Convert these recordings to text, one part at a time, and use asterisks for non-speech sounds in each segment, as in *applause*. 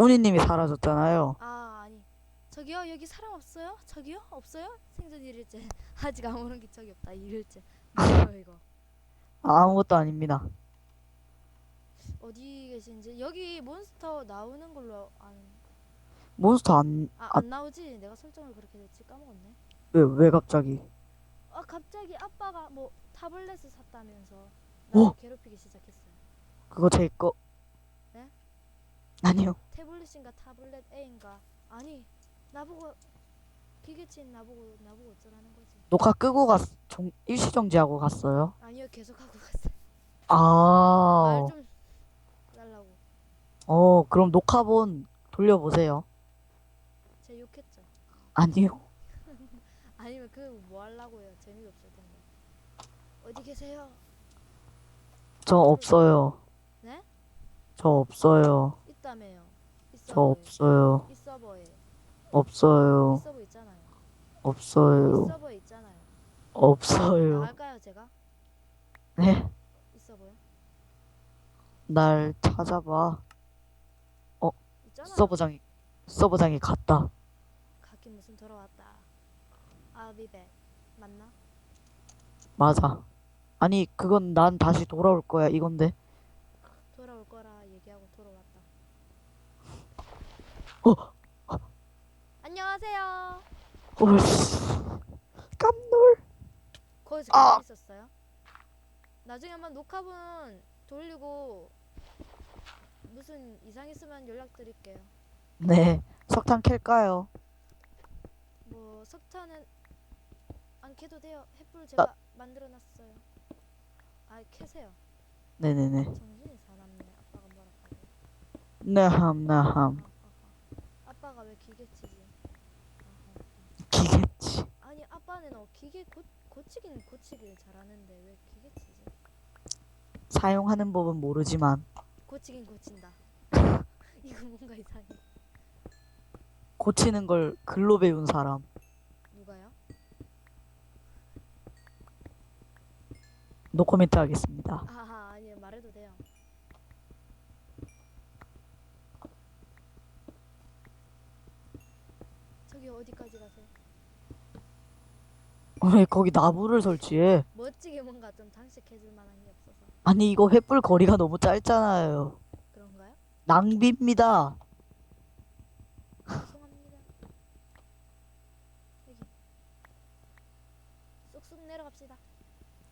우니님이 사라졌잖아요. 아 아니 저기요 여기 사람 없어요? 저기요 없어요? 생존 1일째 *laughs* 아직 아무런 기척이 없다 1일째 뭐예요 이거 아무것도 아닙니다. 어디 계신지 여기 몬스터 나오는 걸로 아는 몬스터 안, 아, 아. 안 나오지? 내가 설정을 그렇게 했지 까먹었네 왜, 왜 갑자기? 아 갑자기 아빠가 뭐 타블렛을 샀다면서 나를 어? 괴롭히기 시작했어요 그거 제 거. 네? 아니요. 태블릿인가 타블렛 A인가 아니 나보고 기계치인 나보고 나보고 어쩌라는 거지 녹화 끄고 갔, 종, 일시 정지하고 갔어요. 아니요 계속 하고 갔어요 아, 말좀 달라고 어, 그럼 녹화본 돌려보세요. 제 욕했죠 아니요. *laughs* 아니면 그 뭐 하려고요 재미가 없을 텐데 어디 계세요 저 없어요. 네? 저 없어요. 저 없어요. 없어요. 없어요. 없어요. 네, 날 찾아봐. 있잖아요 서버장이, 서버장이 갔다. 가긴 무슨 돌아왔다 아비백 맞나 맞아. 아니, 그건 난 다시 돌아올 거야, 이건데. 돌아올 거라 얘기하고 돌아왔다 어, 안녕하세요 어이씨. 깜놀. 거기서 아! 있었어요 나중에 한번 녹화본 돌리고 무슨 이상 있으면 연락드릴게요 네, 석탄 캘까요? 뭐 석탄은 안 캐도 돼요. 아. 햇불 제가 만들어 놨어요. 아 캐세요. 네네네. 정신이 사납네. 아빠가 뭐라고. 나함, 나함. 아빠가 왜 기계치지? 기겠지. 아니 아빠는 어 기계 고, 고치긴 고치길 잘하는데 왜 기계치지? 사용하는 법은 모르지만, 고치긴 고친다. *laughs* 이거 뭔가 이상해. 고치는 걸 글로 배운 사람. 누가요? 노코멘트 하겠습니다. 아하 아니 말해도 돼요. 저기 어디까지 가세요? 왜 거기 나무를 설치해? 멋지게 뭔가 좀 장식해줄 만한 게 없어서 아니, 이거 횃불 거리가 너무 짧잖아요. 그런가요? 낭비입니다. 죄송합니다. 여기 쑥쑥 내려갑시다.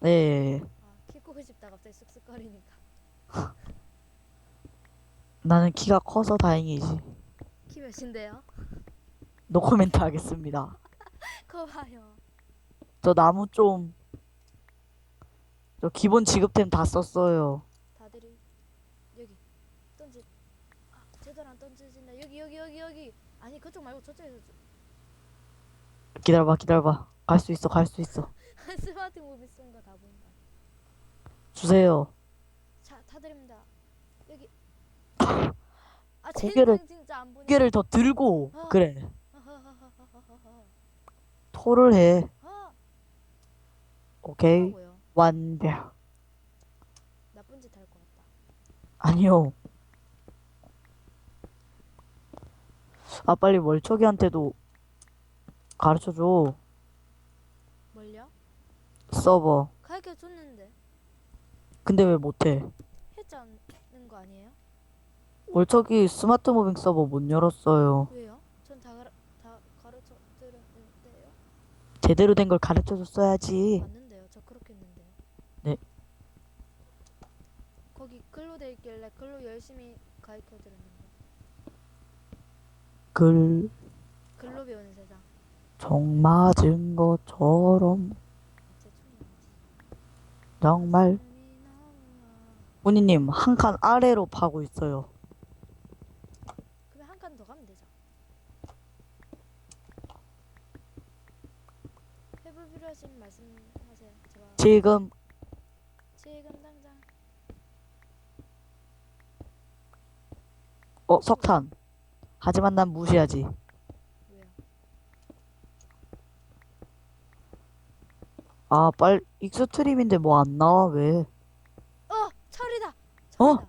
네, 아, 키 끄고 싶다 갑자기 쑥쑥거리니까. *laughs* 나는 키가 커서 다행이지. 키 몇인데요? 노코멘트 하겠습니다. *laughs* 거 봐요. 저 나무 좀, 저 기본 지급템 다 썼어요. 다들이 여기 던지. 아, 제대로 안 던지진다. 여기 여기 여기 여기. 아니 그쪽 말고 저쪽에서 저- 기다려봐, 기다려봐. 갈 수 있어, 갈 수 있어. *laughs* 스마트 무비 쓴 거 다 본다. 주세요. 자, 타드립니다. 여기. *laughs* 아, 고개를- 진짜 안 보내. 고개를 더 들고, 어. 그래. 토를 해. 아, 오케이. 하고요. 완벽. 나쁜 짓 할 것 같다. 아니요. 아, 빨리 멀척이한테도 가르쳐줘. 뭘요? 서버. 가르쳐 줬는데 근데 왜 못해? 했지 않는 거 아니에요? 멀척이 스마트 무빙 서버 못 열었어요. 왜요? 전 다 다 가르쳐 드렸는데요. 제대로 된 걸 가르쳐 줬어야지. 맞는데요. 저 그렇게 했는데요. 네. 거기 글로 돼 있길래 글로 열심히 가르쳐 드렸는데. 글, 글로 배우는 세상. 정 맞은 것처럼 정말. 문희님 한 칸 아래로 파고 있어요. 그러면 한 칸 더 가면 되죠. 해볼 필요하신 말씀하세요. 제가 지금 지금 당장 어 석탄. 하지만 난 무시하지. 왜요? 아, 빨 익스트림인데 뭐 안 나와 왜? 어 철이다. 어? 철이다.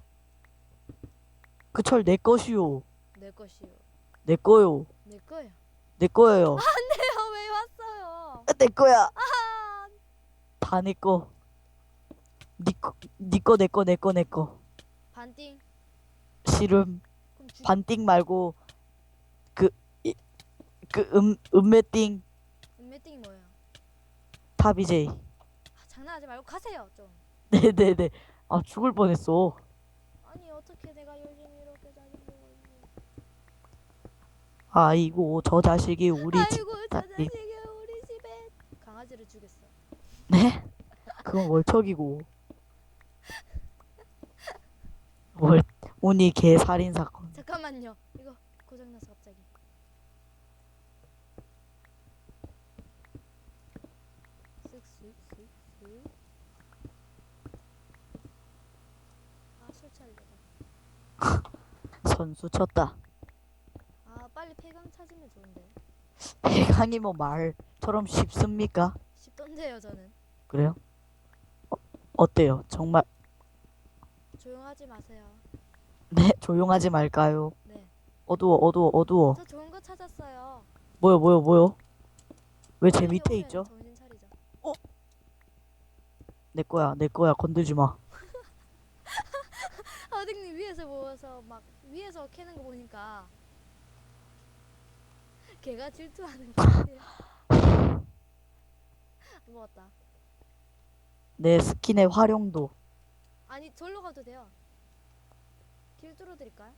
그 철 내 것이오. 내 것이요. 내 거요. 내 거야. 내 거예요. 내가 왜 왔어요? 내 거야. 아, 다내 거. 니 거, 니 거, 내 거, 내 거, 내 거. 반띵. 그럼 주, 반띵 말고 그, 이, 그 음, 음매띵 은매띵이 뭐예요? 탑이제이. 아, 장난하지 말고 가세요 좀. 네네네. *laughs* 아, 죽을 뻔했어. 아니 어떻게 내가 열심히 이렇게 있는데. 아이고, 저 자식이 우리 집. 아이고 저 이- 자식이 우리 집에 강아지를 죽였어. 네? 그건 월척이고. 월, 운이 개 살인 사건. 잠깐만요. 이거 고장나서 갑자기. 쓱쓱쓱쓱. 아 설치하려다. *laughs* 선수 쳤다. 아 빨리 폐강 찾으면 좋은데. 대강이 뭐 말처럼 쉽습니까? 쉽던데요 저는. 그래요? 어, 어때요? 정말 조용하지 마세요. 네 *laughs* 조용하지 말까요? 네. 어두워 어두워 어두워. 저 좋은 거 찾았어요. 뭐요 뭐요 뭐요? 왜 제 밑에 오면 있죠? 정신 차리자. 내 거야 내 거야 건들지 마. *laughs* 아드님 위에서 모여서 막 위에서 캐는 거 보니까 걔가 질투하는 거 같아요. *laughs* 먹었다. 내 스킨의 활용도. 아니 절로 가도 돼요. 길 뚫어 드릴까요?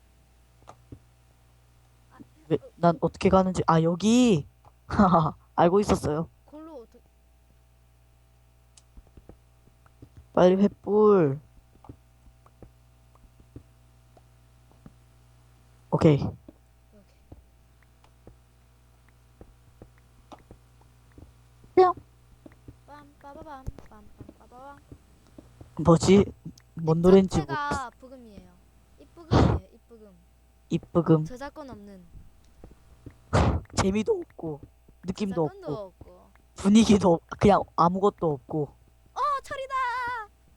왜, 난 어떻게 가는지 아 여기 하하 *laughs* 알고 있었어요. 골로 어떻게 빨리 횃불. 오케이. 뿅. 뭐지? 뭔 노래인지 뭐 자체가 부금이에요. 입부금이에요. 입부금. 이쁘금 저작권 없는. *laughs* 재미도 없고 느낌도 저작권도 없고 없고. 분위기도 없- 그냥 아무것도 없고 어 철이다.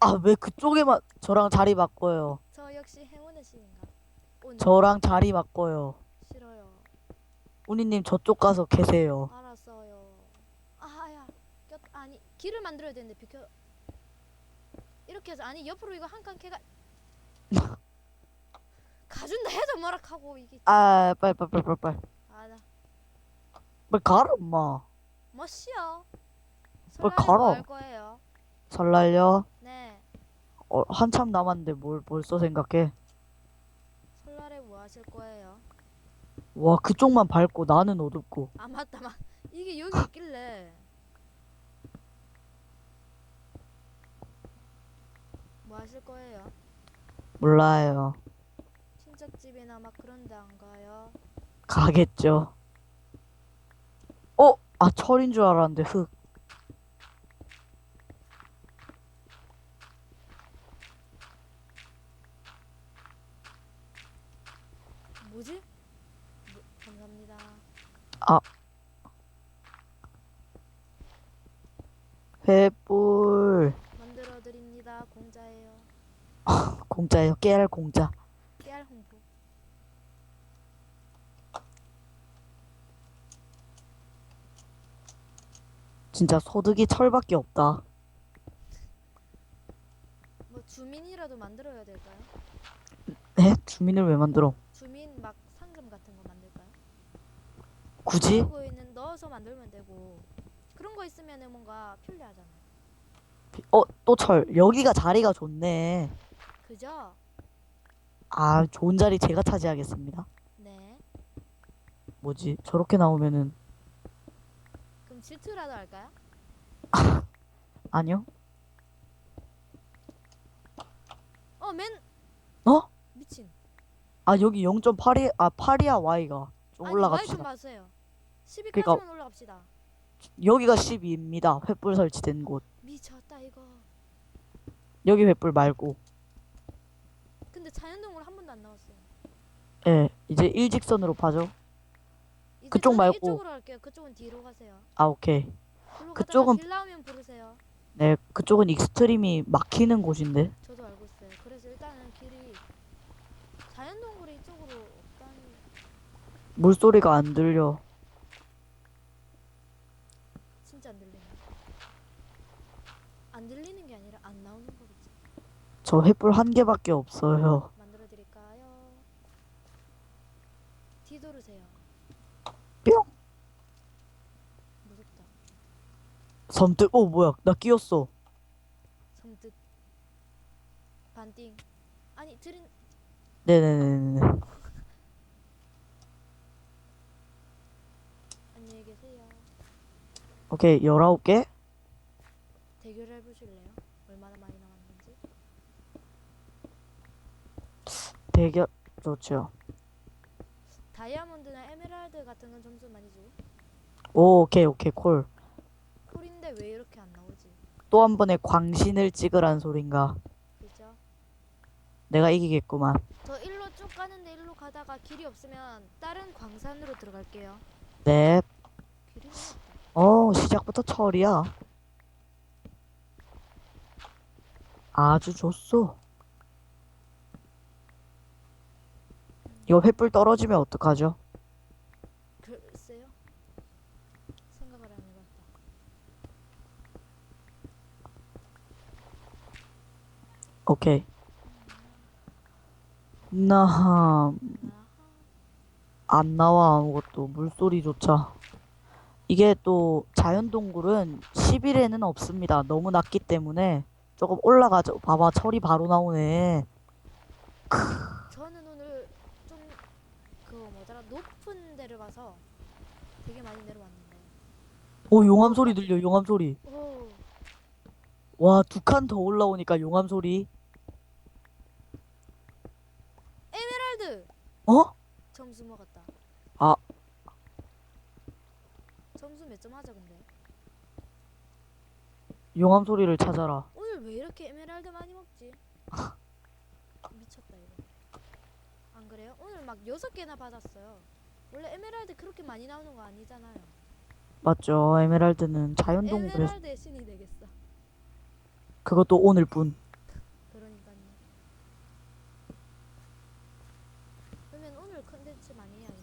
아 왜 그쪽에만 저랑 자리 바꿔요 저 역시 행운의 신인가? 오늘 저랑 자리 바꿔요 싫어요. 우니님 저쪽 가서 계세요 알았어요. 아야, 꼈 아니 길을 만들어야 되는데 비켜. 이렇게 해서 아니 옆으로 이거 한 칸 캐가. 가준다 해도 뭐라 하고 이게. 아 빨리 빨리 빨리 빨리 빨리 아나 빨리 가라 엄마 멋이요. 뭘 설날에 걸어? 뭐할 거예요? 설날요 네, 어, 한참 남았는데 뭘 벌써 생각해 설날에 뭐 하실 거예요? 와 그쪽만 밝고 나는 어둡고 아 맞다 맞. 이게 여기 있길래. 뭐 하실 거예요? 몰라요 친척 집이나 막 그런 데 안 가요? 가겠죠 어? 아 철인 줄 알았는데 흙 뭐지? 뭐, 감사합니다. 횃불 만들어 드립니다. 공짜예요. 공짜예요 깨알 공짜 깨알 홍보. 진짜 소득이 철밖에 없다 뭐 주민이라도 만들어야 될까요? 네? 주민을 왜 만들어 주민 막 상점 같은 거 만들까요? 굳이? 가지고 있는 넣어서 만들면 되고 그런 거 있으면은 뭔가 편리하잖아요. 어, 또 철. 여기가 자리가 좋네. 그죠? 아, 좋은 자리 제가 차지하겠습니다. 네. 뭐지? 저렇게 나오면은 그럼 질투라도 할까요? *laughs* 아니요. 어, 맨 어? 미친. 아, 여기 0.8이 아, 8이야 Y가. 좀 아니, 올라갑시다. 봐주세요. 12까지만 그러니까- 올라갑시다. 여기가 12입니다. 횃불 설치된 곳. 미쳤다 이거. 여기 횃불 말고. 근데 자연동으로 한 번도 안 나왔어요. 예. 이제 일직선으로. 이제 그쪽 저는 말고. 이쪽으로 할게요. 그쪽은 뒤로 가세요. 아, 오케이. 그쪽은 길 나오면 부르세요. 네, 그쪽은 익스트림이 막히는 곳인데. 저도 알고 있어요. 그래서 일단은 길이 자연동굴이 이쪽으로 없다니. 물소리가 안 들려. 진짜 안 들리네. 안 들리는 게 아니라 안 나오는 거겠지. 저 횃불 한 개밖에 없어요. 만들어 드릴까요? 뒤돌으세요. 뿅! 무섭다. 섬뜩, 어, 뭐야. 나 끼었어. 섬뜩. 반띵. 아니 드린 네네네네. *laughs* 안녕히 계세요. 오케이, 19개? 대결해 보실래요? 얼마나 많이 나왔는지. 대결, 좋죠. 다이아몬드나 에메랄드 같은 건 점수 많이 줘. 오, 오케이, 오케이, 콜. 콜인데 왜 이렇게 안 나오지? 또 한 번의 광신을 찍으란 소린가. 그죠? 내가 이기겠구만. 저 일로 쭉 가는데 일로 가다가 길이 없으면 다른 광산으로 들어갈게요. 네. 길이 너무 없다. 어, 시작부터 철이야. 아주 좋소. 이거 횃불 떨어지면 어떡하죠? 글쎄요. 생각을 안 해봤다. 오케이. 나, 아하. 안 나와, 아무것도. 물소리조차. 이게 또 자연동굴은 10일에는 없습니다. 너무 낮기 때문에 조금 올라가죠. 봐봐, 철이 바로 나오네. 저는 오늘 좀 그거 뭐더라 높은 데를 가서 되게 많이 내려왔는데. 오, 용암 소리 들려, 용암 소리. 오. 와, 두 칸 더 올라오니까 용암 소리. 에메랄드 어? 점수 먹었다. 아. 점수 몇 점 하자 근데. 용암 소리를 찾아라. 오늘 왜 이렇게 에메랄드 많이 먹지? *laughs* 미쳤다 이거. 안 그래요? 오늘 막 여섯 개나 받았어요. 원래 에메랄드 그렇게 많이 나오는 거 아니잖아요. 맞죠. 에메랄드는 자연동굴에서 에메랄드의 신이 되겠어. 그것도 오늘뿐. 그러니까요. 그러면 오늘 컨텐츠 많이 해야겠네.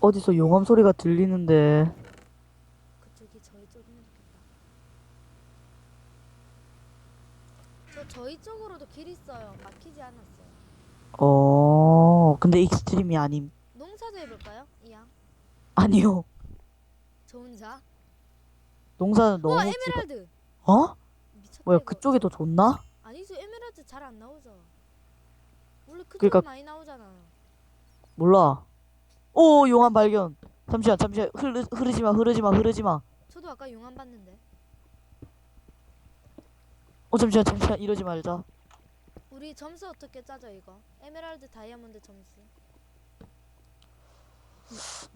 어디서 용암 소리가 들리는데. 그쪽이 저희 쪽이면 좋겠다. 저 저희 쪽으로도 길 있어요. 어, 근데 익스트림이 아님. 농사도 해볼까요? 이양. 아니요. 저 혼자. 농사는 너무 지가- 에메랄드. 어? 미쳤다. 뭐야, 이거. 그쪽이 더 좋나? 아니죠 에메랄드 잘 안 나오죠. 원래 그쪽 그러니까- 많이 나오잖아요. 몰라. 오, 용암 발견. 잠시만, 잠시만. 흐르, 흐르지 마, 흐르지 마, 흐르지 마. 저도 아까 용암 봤는데. 어, 잠시만, 잠시만. 이러지 말자. 우리 점수 어떻게 짜죠 이거? 에메랄드 다이아몬드 점수.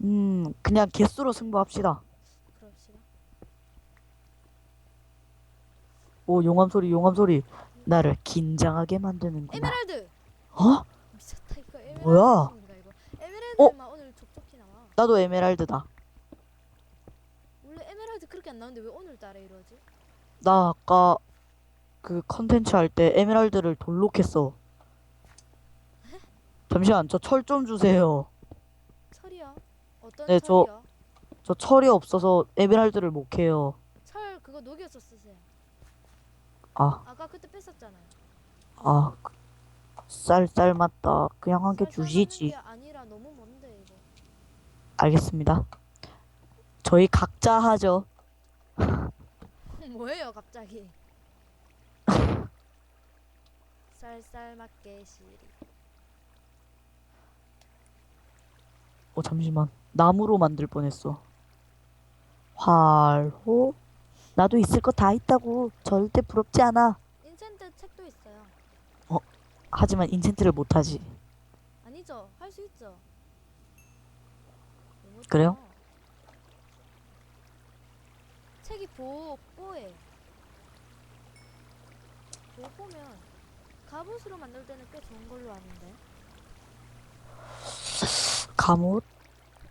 음, 그냥 개수로 승부합시다. 그럽시다. 오, 용암 소리, 용암 소리. 나를 긴장하게 만드는구나. 에메랄드. 어? 미쳤다 이거 에메랄드. 뭐야? 신인가, 이거. 에메랄드만 오늘 족족히 나와. 나도 에메랄드다. 원래 에메랄드 그렇게 안 나오는데 왜 오늘따라 이러지? 나 아까 그 컨텐츠 할 때 에메랄드를 돌로 캤어. 잠시만, 저 철 좀 주세요. 철이요? 어떤 네, 저- 철이요? 저 철이 없어서 에메랄드를 못 캐요. 철 그거 녹여서 쓰세요. 아, 아까 그때 뺐었잖아요. 아, 그- 쌀, 쌀 맞다. 그냥 한 개 쌀 삶는 주시지. 게 아니라 너무 먼데 이거. 알겠습니다. 저희 각자 하죠. *laughs* 뭐예요 갑자기? 쌀쌀 맞게 시리. 어, 잠시만. 나무로 만들 뻔했어. 활호? 나도 있을 거 다 있다고. 절대 부럽지 않아. 인챈트 책도 있어요. 하지만 인챈트를 못하지. 아니죠? 할 수 있죠. 너무 그래요? 좋아. 책이 보 뽀에. 보 보면 갑옷으로 만들 때는 꽤 좋은 걸로 아는데. 갑옷?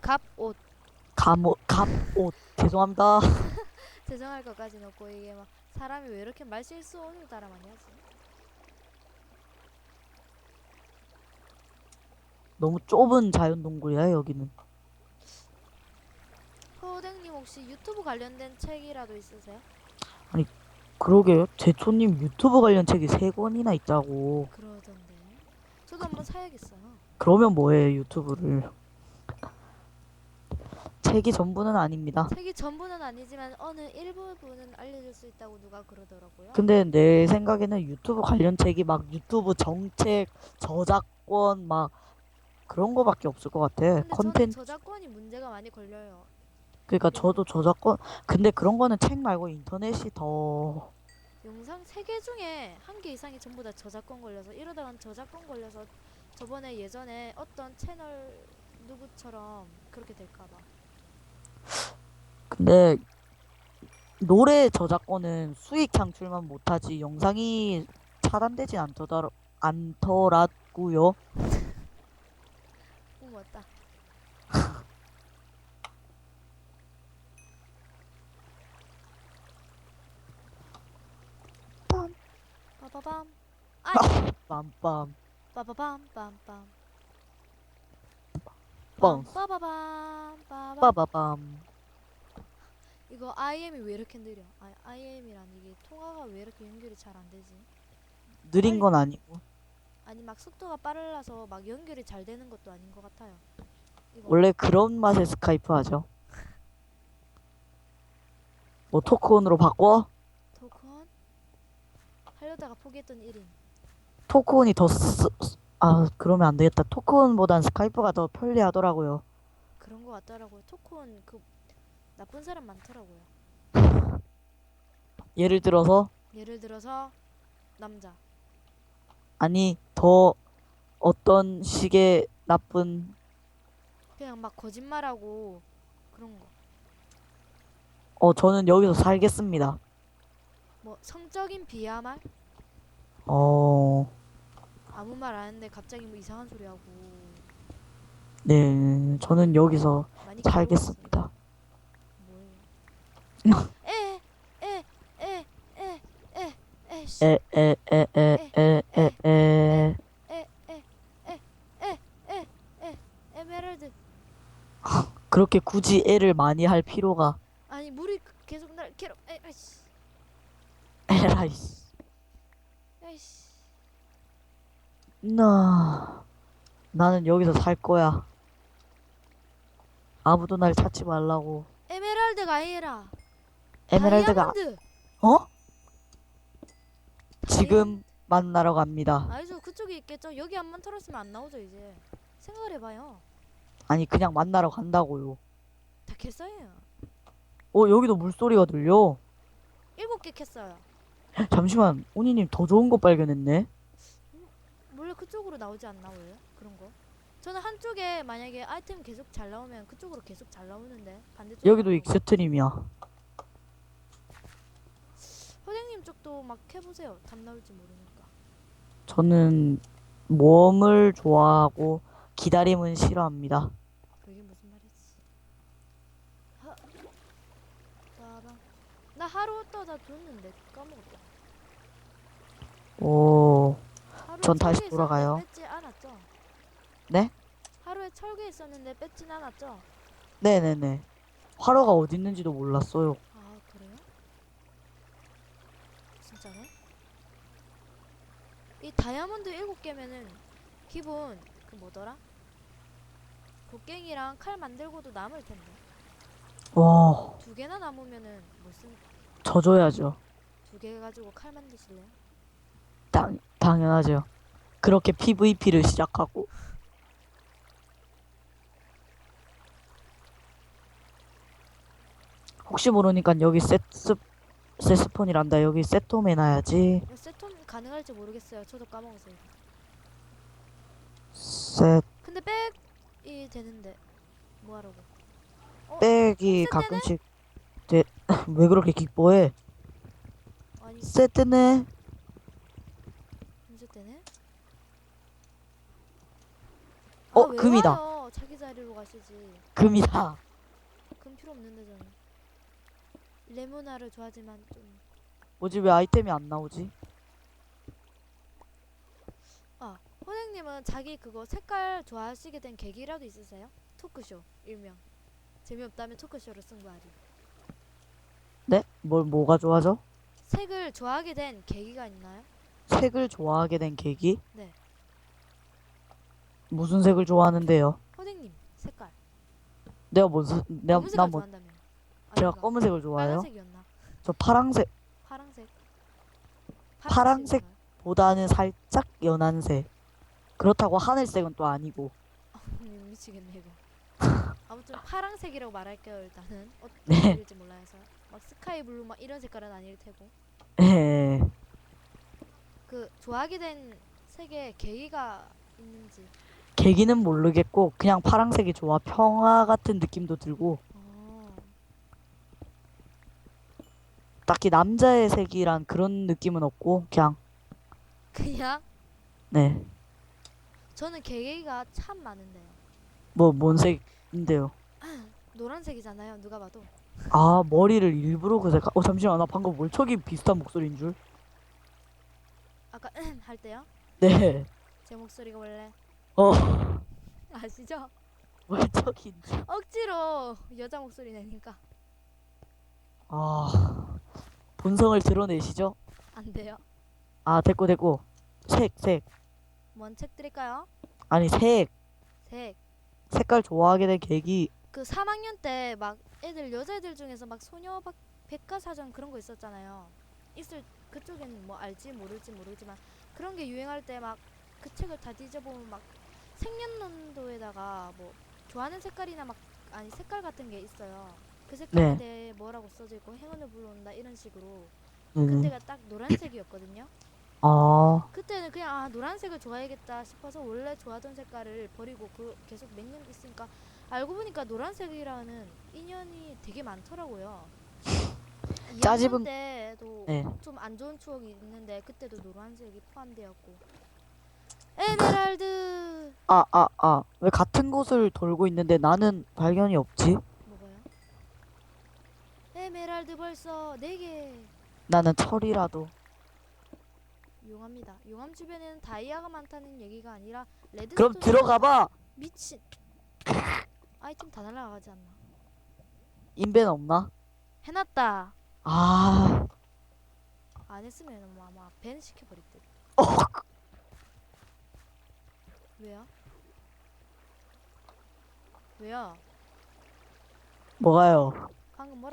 갑옷. 갑옷, 갑옷. 죄송합니다. *laughs* *laughs* 죄송할 것까지 없고 이게 막 사람이 왜 이렇게 말 실수 오늘따라 많이 하지? 너무 좁은 자연동굴이야 여기는. 호댕님 혹시 유튜브 관련된 책이라도 있으세요? 그러게요. 제초님 유튜브 관련 책이 세 권이나 있다고. 그러던데. 저도 한번 사야겠어요. 그러면 뭐해 유튜브를. 책이 전부는 아닙니다. 책이 전부는 아니지만 어느 일부분은 알려줄 수 있다고 누가 그러더라고요. 근데 내 생각에는 유튜브 관련 책이 막 유튜브 정책, 저작권 막 그런 거밖에 없을 것 같아. 근데 저는 컨텐츠. 저작권이 문제가 많이 걸려요. 그러니까 저도 저작권. 근데 그런 거는 책 말고 인터넷이 더 영상 3개 중에 한 개 이상이 전부 다 저작권 걸려서 이러다간 저작권 걸려서 저번에 예전에 어떤 채널 누구처럼 그렇게 될까봐 근데 노래 저작권은 수익 창출만 못하지 영상이 차단되진 않더라 않더라고요. 뿜었다 빰. 빠바밤 아이 빰빰. 빠바밤 빰빰. 뻥. 빠바밤 빠바밤. 이거 IM이 왜 이렇게 느려? 아, IM이란 이게 통화가 왜 이렇게 연결이 잘 안 되지? 느린 건 아니고. 아니 막 속도가 빨라서 막 연결이 잘 되는 것도 아닌 것 같아요. 이거 원래 그런 맛에 스카이프 하죠. 뭐 토크온으로 바꿔? 토큰 하려다가 포기했던 1인 토크온이 더 쓰... 아 그러면 안 되겠다. 토크온보단 스카이프가 더 편리하더라고요. 그런 것 같더라고요. 토큰 그 나쁜 사람 많더라고요. 예를 들어서? 예를 들어서 남자. 아니 더 어떤 식의 나쁜? 그냥 막 거짓말하고 그런 거. 어 저는 여기서 살겠습니다. 뭐 성적인 비하말? 어 아무 말 안 했는데 갑자기 뭐 이상한 소리 하고 네, 저는 여기서 많이 살겠습니다. 뭐예요? 에에에에에에씨 에, 에, 에, 에, 에, 에, 에. 에에에에에에 에메랄드 그렇게 굳이 애를 많이 할 필요가 아니 물이 계속 날 괴롭 에 아이씨 에라이씨. 아이씨 나 나는 여기서 살 거야. 아무도 날 찾지 말라고. 에메랄드가 아니라 에메랄드가 다이아몬드 어? 지금 만나러 갑니다. 아니죠 그쪽에 있겠죠 여기 한번 털었으면 안 나오죠 이제 생각을 해봐요 아니 그냥 만나러 간다고요. 다 캤어요 어 여기도 물소리가 들려. 일곱 개 캤어요 잠시만 오니님 더 좋은 거 발견했네. 원래 그쪽으로 나오지 않나 원래? 그런 거? 저는 한쪽에 만약에 아이템 계속 잘 나오면 그쪽으로 계속 잘 나오는데 반대쪽 여기도 익스트림이야. 호장님 쪽도 막 해보세요. 답 나올지 모르니까. 저는 모험을 좋아하고 기다림은 싫어합니다. 그게 무슨 말이지? 하. 나 하루 떠다 줬는데 까먹었다. 오, 하루에 전 다시 돌아가요. 있었는데 뺏지 않았죠? 네? 하루에 철개 있었는데 뺏진 않았죠? 네네네. 화로가 어디 있는지도 몰랐어요. 아 그래요? 진짜네? 이 다이아몬드 일곱 개면은 기본 그 뭐더라? 곡괭이랑 칼 만들고도 남을 텐데 와, 두 개나 남으면은 무슨 져줘야죠. 두 개 가지고 칼 만드실래요? 당, 당연하죠. 그렇게 PVP를 시작하고. 혹시 모르니까 여기 세스, 세스폰이란다. 여기 세톰 해놔야지. 세톰 가능할지 모르겠어요. 저도 까먹었어요. 세, 근데 백이 되는데 뭐하라고? 백이 세트네? 가끔씩 돼. *laughs* 왜 그렇게 기뻐해? 아니 세트네. 언제 때네? 어, 아, 왜 금이다. 와요? 자기 자리로 가시지. 금이다. 금 필요 없는데 저는. 레모나를 좋아하지만 좀 뭐지 왜 아이템이 안 나오지? 호랭님은 자기 그거 색깔 좋아하시게 된 계기라도 있으세요? 토크쇼 일명 재미없다면 토크쇼로 승부하리 네? 뭘 뭐가 좋아져? 색을 좋아하게 된 계기가 있나요? 색을 좋아하게 된 계기? 네. 무슨 색을 좋아하는데요? 호랭님 색깔 내가 뭔 색, 내가 검은색을 나뭐 좋아한다며 제가 아닌가? 검은색을 좋아해요? 빨간색이었나? 저 파랑색 파랑색 파랑색. 파란색인가요? 보다는 살짝 연한 색. 그렇다고 하늘색은 또 아니고. 음, 미치겠네 이거 *laughs* 아무튼 파랑색이라고 말할게요 일단은 어떤 네. 색일지 몰라서 막 스카이 블루 막 이런 색깔은 아닐 테고 예. 그 좋아하게 된 색의 계기가 있는지 계기는 모르겠고 그냥 파랑색이 좋아. 평화 같은 느낌도 들고 어, 딱히 남자의 색이란 그런 느낌은 없고 그냥 그냥 네. 저는 계기가 참 많은데요 뭐뭔 색인데요. *clears throat* 노란색이잖아요 누가 봐도 아, 머리를 일부러 그 색깔. 어, 잠시만. 나 방금 월척이 비슷한 목소리인 줄. 아까 *clears throat* 할 때요 네. 제 목소리가 원래 어, 아시죠? 줄. 억지로 여자 목소리 내니까 아. 본성을 드러내시죠? 안 돼요 아, 됐고 됐고. 색, 색. 뭔 책 드릴까요? 아니, 색. 색 색깔 좋아하게 된 계기. 그 3학년 때 막 애들 여자애들 중에서 막 소녀 박 백과사전 그런 거 있었잖아요. 있을 그쪽에는 뭐 알지 모를지 모르지만 그런 게 유행할 때 막 그 책을 다 뒤져보면 막 생년연도에다가 뭐 좋아하는 색깔이나 막 아니 색깔 같은 게 있어요. 그 색깔에 네. 대해 뭐라고 써져 있고 행운을 불러온다 이런 식으로 음. 그때가 딱 노란색이었거든요. 아, 그때는 그냥 아 노란색을 좋아해야겠다 싶어서 원래 좋아하던 색깔을 버리고 그 계속 몇 년 있으니까 알고 보니까 노란색이라는 인연이 되게 많더라고요. 2학년 짜집은- 때도 네. 좀 안 좋은 추억이 있는데 그때도 노란색이 포함되었고 에메랄드 아, 아, 아. 왜 같은 곳을 돌고 있는데 나는 발견이 없지? 뭐가요? 에메랄드 벌써 4개 나는 철이라도. 용암이다. 용암 주변에는 다이아가 많다는 얘기가 아니라 레드스톤 그럼 들어가 봐. 미친 아이템 다 날라가지 않나? 인벤 없나? 해놨다. 아, 안 했으면 뭐 아마 밴 시켜버릴 듯. 어. 왜요? 왜요? 뭐가요? 방금 뭐라고